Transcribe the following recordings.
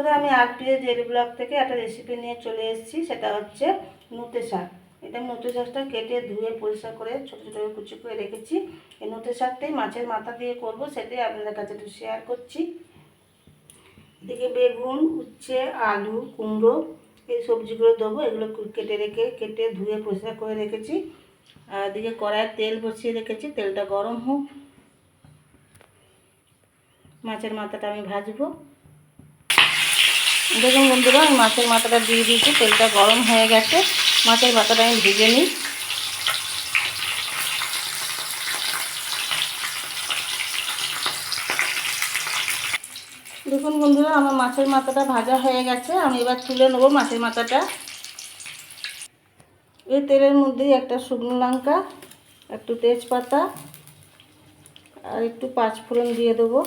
বন্ধুরা, আমি RPA Jerry blog থেকে একটা রেসিপি নিয়ে চলে এসেছি, সেটা হচ্ছে নোটে শাক। এটা নোটে শাকটা কেটে ধুয়ে পরিষ্কার করে ছোটো ছোটো করে কুচি করে রেখেছি। এই নোটে শাকটাই মাছের মাথা দিয়ে করব, সেটাই আপনাদের কাছে একটু শেয়ার করছি। এদিকে বেগুন, উচ্ছে, আলু, কুমড়ো, এই সবজিগুলো দেবো, এগুলো কেটে রেখে, কেটে ধুয়ে পরিষ্কার করে রেখেছি। আর এদিকে কড়াইয়ে তেল বসিয়ে রেখেছি, তেলটা গরম হোক। মাছের মাথাটা আমি ভাজবো। দেখুন বন্ধুরা, আমি মাছের মাথাটা দিয়ে দিয়েছি, তেলটা গরম হয়ে গেছে। মাছের মাথাটা আমি ভেজে নিই। দেখুন বন্ধুরা, আমার মাছের মাথাটা ভাজা হয়ে গেছে, আমি এবার তুলে নেব মাছের মাথাটা। এই তেলের মধ্যেই একটা শুকনো লঙ্কা, একটু তেজপাতা, আর একটু পাঁচফোড়ন দিয়ে দেবো।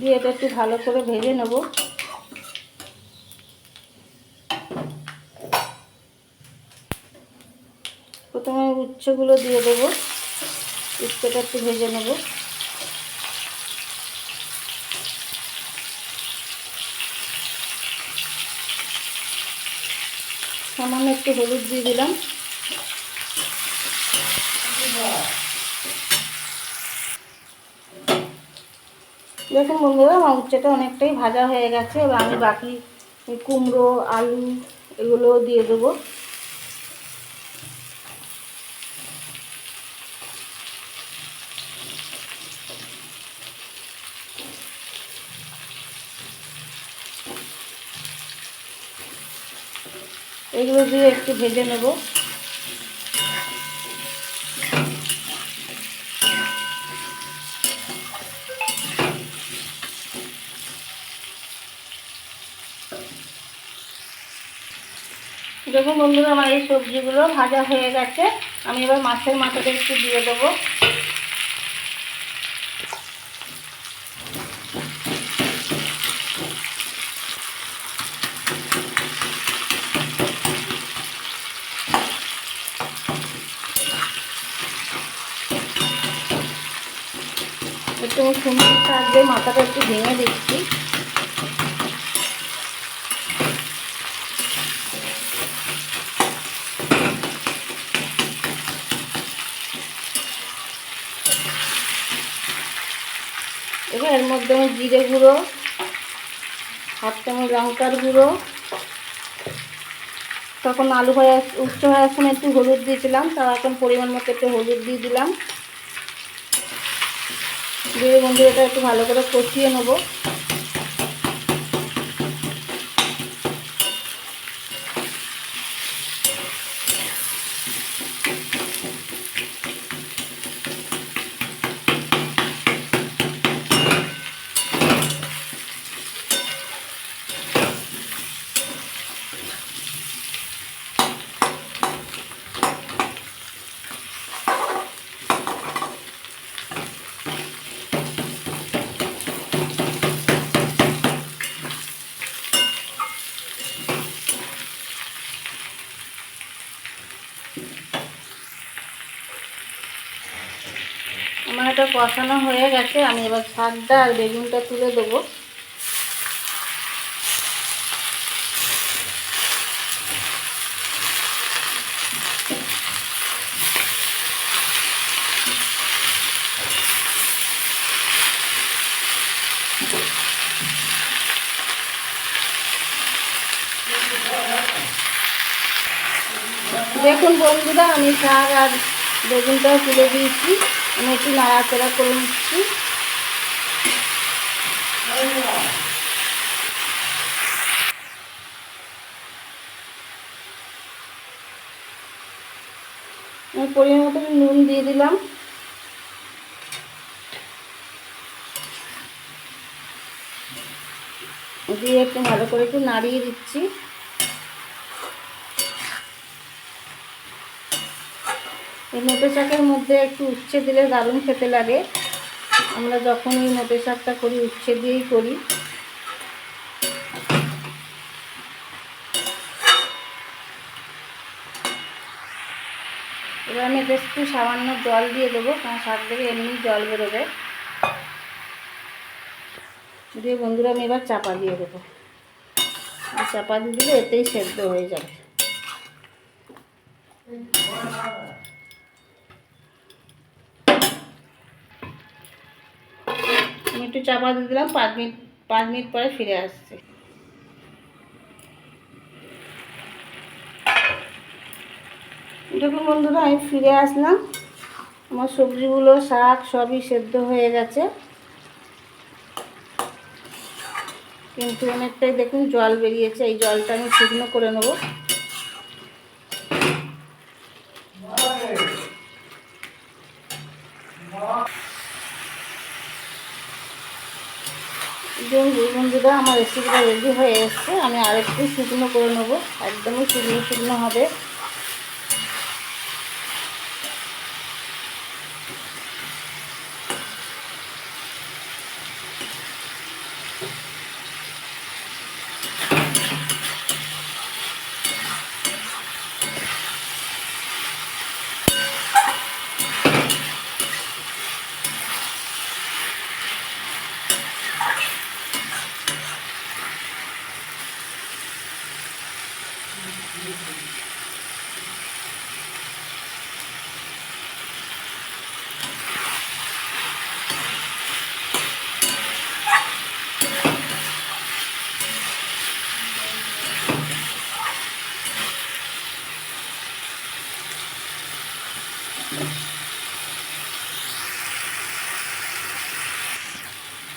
দিয়ে এটা একটু ভালো করে ভেজে নেব। প্রথমে উচ্ছেগুলো দিয়ে দেবো। উচ্ছেটা একটু ভেজে নেব। সামান্য একটু হলুদ দিয়ে দিলাম। দেখুন বন্ধুরা আমার উচ্ছেটা অনেকটাই ভাজা হয়ে গেছে। এবার আমি বাকি কুমড়ো আলু এগুলো দিয়ে দেবো। এগুলো দিয়ে একটু ভেজে নেব। দেখুন বন্ধুরা, আমার এই সবজিগুলো ভাজা হয়ে গেছে। আমি এবার মাছের মাথাটা একটু দিয়ে দেবো। একটু সুন্দর সাহায্যে মাথাটা একটু ভেঙে দিচ্ছি। এবার এর মধ্যে আমি জিরে গুঁড়ো, হাফ চামচ লঙ্কার গুঁড়ো। তখন আলু হয়ে উচ্চ ভাজার সময় একটু হলুদ দিয়েছিলাম তার এখন পরিমাণ মতো একটু হলুদ দিয়ে দিলাম। দিয়ে বন্ধু এটা একটু ভালো করে কষিয়ে নেব। এটা কষানো হয়ে গেছে, আমি এবার শাকটা আর বেগুনটা তুলে দেবো। দেখুন বন্ধুরা, আমি শাক আর বেগুনটাও তুলে দিয়েছি। আমি একটু নাড়াচাড়া করে নিচ্ছি। পরিমাণ মতো নুন দিয়ে দিলাম। দিয়ে একটু ভালো করে একটু নাড়িয়ে দিচ্ছি। এই নোটে শাকের মধ্যে একটু উচ্ছে দিলে দারুণ খেতে লাগে। আমরা যখন এই নোটে শাকটা করি, উচ্ছে দিয়েই করি। এবার আমি এতে একটু সামান্য জল দিয়ে দেবো, কারণ শাক থেকে এমনি জল বেরোবে। দিয়ে বন্ধুরা, আমি এবার চাপা দিয়ে দেবো। আর চাপা দিয়ে দিলে এতেই সেদ্ধ হয়ে যাবে। একটু চাপা দিয়ে দিলাম, পাঁচ মিনিট পাঁচ মিনিট পরে ফিরে আসছি। দেখুন বন্ধুরা, আমি ফিরে আসলাম। আমার সবজিগুলো, শাক সবই সেদ্ধ হয়ে গেছে। কিন্তু অনেকটাই দেখুন জল বেরিয়েছে, এই জলটা আমি শুকনো করে নেব। দেখুন বন্ধুরা আমার রেসিপিটা রেডি হয়ে এসছে। আমি আরেকটু শুকনো করে নেব। একদমই শুকনো শুকনো হবে।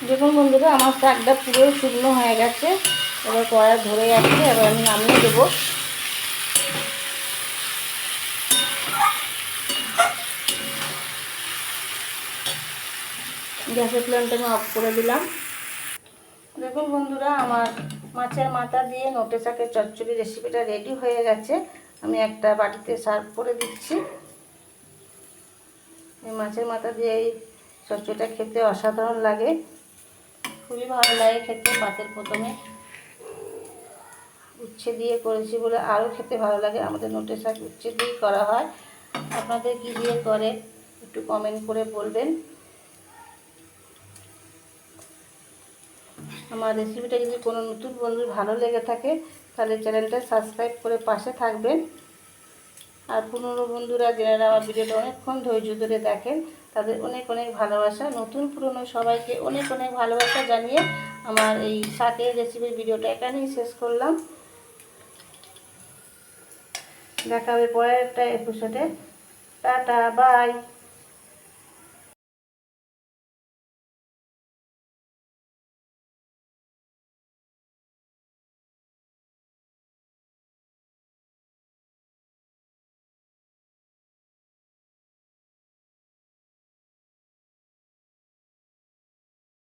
দেখুন বন্ধুরা, আমার শাকটা পুরো শুকনো হয়ে গেছে। এবার কড়াই ধরে যাচ্ছে, এবার আমি নামিয়ে দেবো। গ্যাসের ফ্লেমটা আমি অফ করে দিলাম। দেখুন বন্ধুরা, আমার মাছের মাথা দিয়ে নোটে শাকের চচ্চড়ি রেসিপিটা রেডি হয়ে গেছে। আমি একটা বাটিতে সার্ভ করে দিচ্ছি। এই মাছের মাথা দিয়ে এই চচ্চড়িটা খেতে অসাধারণ লাগে। খুবই ভালো লাগে খেতে পাতের প্রথমে। উচ্ছে দিয়ে করেছি বলে আরও খেতে ভালো লাগে। আমাদের নোটে শাক উচ্ছে দিয়েই করা হয়। আপনাদের কী দিয়ে করে একটু কমেন্ট করে বলবেন। আমার রেসিপিটা যদি কোনো নতুন বন্ধুর ভালো লেগে থাকে, তাহলে চ্যানেলটা সাবস্ক্রাইব করে পাশে থাকবেন। আর পুরনো বন্ধুরা যারা আমার ভিডিওটা অনেকক্ষণ ধৈর্য ধরে দেখেন, তাদের অনেক অনেক ভালোবাসা। নতুন পুরনো সবাইকে অনেক অনেক ভালোবাসা জানিয়ে আমার এই শাকের রেসিপির ভিডিওটা এখানেই শেষ করলাম। দেখাবে পরের একটা এপিসোডে টাটা বাই